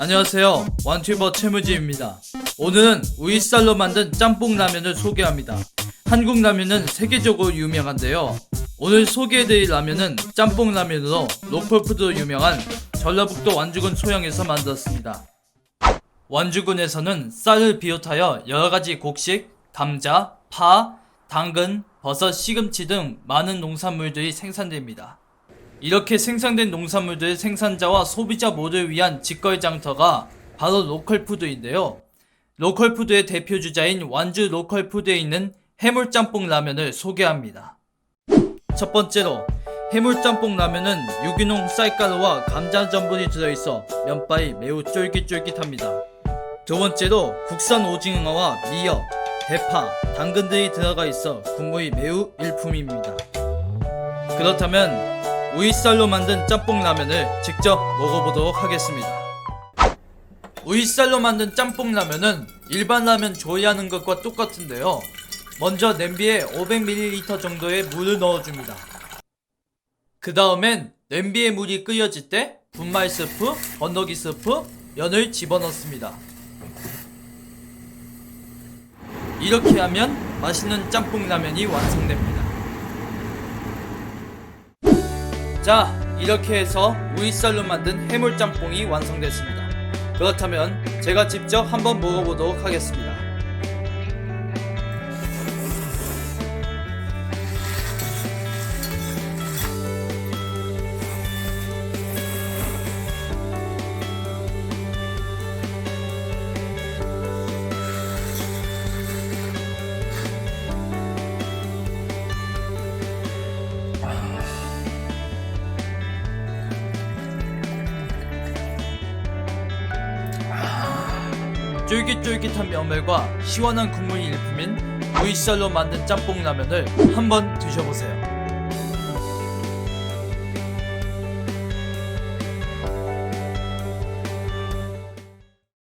안녕하세요. 완튜버 최무지입니다. 오늘은 우이쌀로 만든 짬뽕 라면을 소개합니다. 한국 라면은 세계적으로 유명한데요. 오늘 소개해드릴 라면은 짬뽕 라면으로 로컬푸드로 유명한 전라북도 완주군 소양에서 만들었습니다. 완주군에서는 쌀을 비롯하여 여러가지 곡식, 감자, 파, 당근, 버섯, 시금치 등 많은 농산물들이 생산됩니다. 이렇게 생산된 농산물들 생산자와 소비자 모두를 위한 직거래 장터가 바로 로컬푸드인데요. 로컬푸드의 대표 주자인 완주 로컬푸드에 있는 해물짬뽕 라면을 소개합니다. 첫 번째로 해물짬뽕 라면은 유기농 쌀가루와 감자 전분이 들어있어 면발이 매우 쫄깃쫄깃합니다. 두 번째로 국산 오징어와 미역, 대파, 당근 들이 들어가 있어 국물이 매우 일품입니다. 그렇다면 우이쌀로 만든 짬뽕 라면을 직접 먹어보도록 하겠습니다. 우이쌀로 만든 짬뽕 라면은 일반 라면 조리하는 것과 똑같은데요. 먼저 냄비에 500ml 정도의 물을 넣어줍니다. 그 다음엔 냄비에 물이 끓여질 때 분말 스프, 건더기 스프, 면을 집어넣습니다. 이렇게 하면 맛있는 짬뽕 라면이 완성됩니다. 자, 이렇게 해서 우이쌀로 만든 해물짬뽕이 완성됐습니다. 그렇다면 제가 직접 한번 먹어보도록 하겠습니다. 쫄깃쫄깃한 면발과 시원한 국물이 일품인 우이쌀로 만든 짬뽕 라면을 한번 드셔보세요.